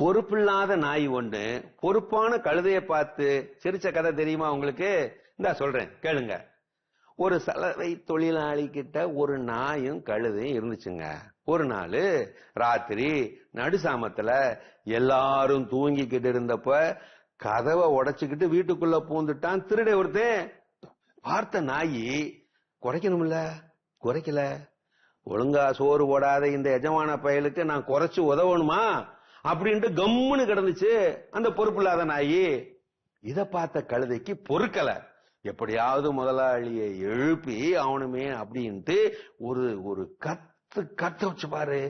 பொறுப்பில்லாத நாய் ஒண்ணு பொறுப்பான கழுதைய பார்த்து சிரிச்ச கதை தெரியுமா உங்களுக்கு? இந்த சொல்றேன் கேளுங்க. ஒரு சலவை தொழிலாளி கிட்ட ஒரு நாயும் கழுதையும் இருந்துச்சுங்க. ஒரு நாள் ராத்திரி நடுசாமத்துல எல்லாரும் தூங்கிக்கிட்டு இருந்தப்ப கதவை உடைச்சுக்கிட்டு வீட்டுக்குள்ள பூந்துட்டான் திருடை ஒருத்தன். பார்த்த நாயி குறைக்கணும்ல? குறைக்கல. ஒழுங்கா சோறு போடாத இந்த எஜமான பயலுக்கு நான் குறைச்சு உதவணுமா? அப்படின்ட்டு கம்முன்னு கிடந்துச்சு. அந்த பொறுப்பு இல்லாத நாயி இத பார்த்த கழுதைக்கு பொறுக்கல. எப்படியாவது முதலாளியை எழுப்பி அவனுமே அப்படின்ட்டு ஒரு ஒரு கத்து கத்த வச்சு பாரு.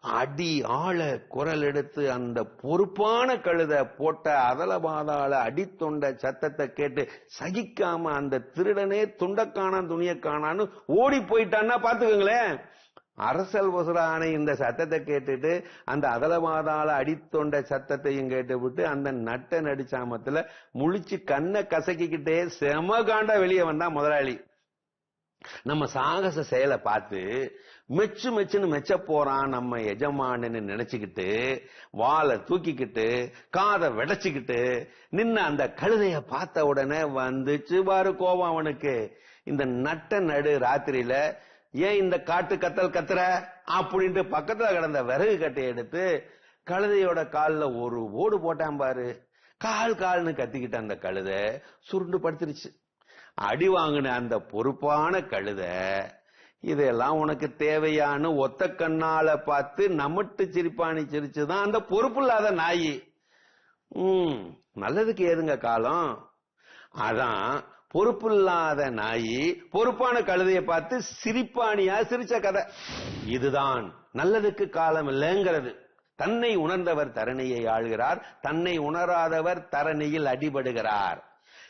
அடி ஆள குரல் எடுத்து அந்த பொறுப்பான கழுத போட்ட அதல பாதாள அடித்தொண்ட சத்தத்தை கேட்டு சகிக்காம அந்த திருடனே துண்டக்கானான் துணிய காணான்னு ஓடி போயிட்டான்னா பாத்துக்கோங்களேன் அரசல் வசூலான இந்த சத்தத்தை கேட்டுட்டு அந்த அதலமாதாள அடித்தொண்ட சத்தத்தையும் கேட்டு விட்டு அந்த நட்ட நடிச்சாமத்துல முழிச்சு கண்ணை கசக்கிக்கிட்டே செம காண்டா வெளியே வந்தா முதலாளி. நம்ம சாகச செயலை பார்த்து மெச்சு மெச்சுன்னு மெச்ச போறான் நம்ம எஜமானன்னு நினைச்சுக்கிட்டு வாழை தூக்கிக்கிட்டு காதை விடைச்சுக்கிட்டு நின்ன அந்த கழுதைய பார்த்த உடனே வந்துச்சு பாரு கோபம் அவனுக்கு. இந்த நட்ட நடு ராத்திரியில ஏன் இந்த காட்டு கத்தல் கத்துற? அப்படின்ட்டு பக்கத்துல கிடந்த விறகு கட்டையை எடுத்து கழுதையோட கால்ல ஒரு ஓடு போட்டான் பாரு. கால் கால்னு கத்திக்கிட்ட அந்த கழுதை சுருண்டு படுத்துருச்சு. அடி வாங்கின அந்த பொறுப்பான கழுத இதெல்லாம் உனக்கு தேவையானு ஒத்த கண்ணால பார்த்து நம்மட்டு சிரிப்பாணி சிரிச்சுதான் அந்த பொறுப்பு இல்லாத நாயி. ம் நல்லதுக்கு ஏதுங்க காலம்? அதான் பொறுப்பு இல்லாத நாயி பொறுப்பான கழுதையை பார்த்து சிரிப்பாணியா சிரிச்ச கதை. இதுதான் நல்லதுக்கு காலம் இல்லைங்கிறது. தன்னை உணர்ந்தவர் தரணியை ஆள்கிறார் தன்னை உணராதவர் தரணியில் அடிபடுகிறார்.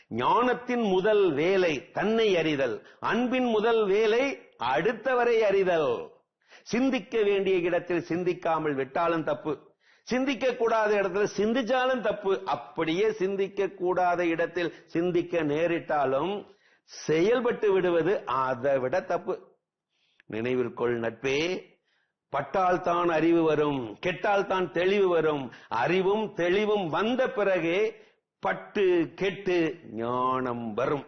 ஞானத்தின் முதல் வேலை தன்னை அறிதல் அன்பின் முதல் வேலை அடுத்தவரை அறிதல். சிந்திக்க வேண்டிய இடத்தில் சிந்திக்காமல் விட்டாலும் தப்பு. சிந்திக்க கூடாத இடத்துல சிந்திச்சாலும் தப்பு. அப்படியே சிந்திக்க கூடாத இடத்தில் சிந்திக்க நேரிட்டாலும் செயல்பட்டு விடுவது அதை விட தப்பு. நினைவில் கொள் நட்பே பட்டால் தான் அறிவு வரும் கெட்டால் தான் தெளிவு வரும். அறிவும் தெளிவும் வந்த பிறகே பட்டு கெட்டு ஞானம் வரும்.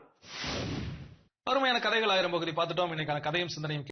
அருமையான கதைகள் ஆயிரம் பகுதி பார்த்துட்டோம். இன்னைக்கான கதையும் சிந்தனையும்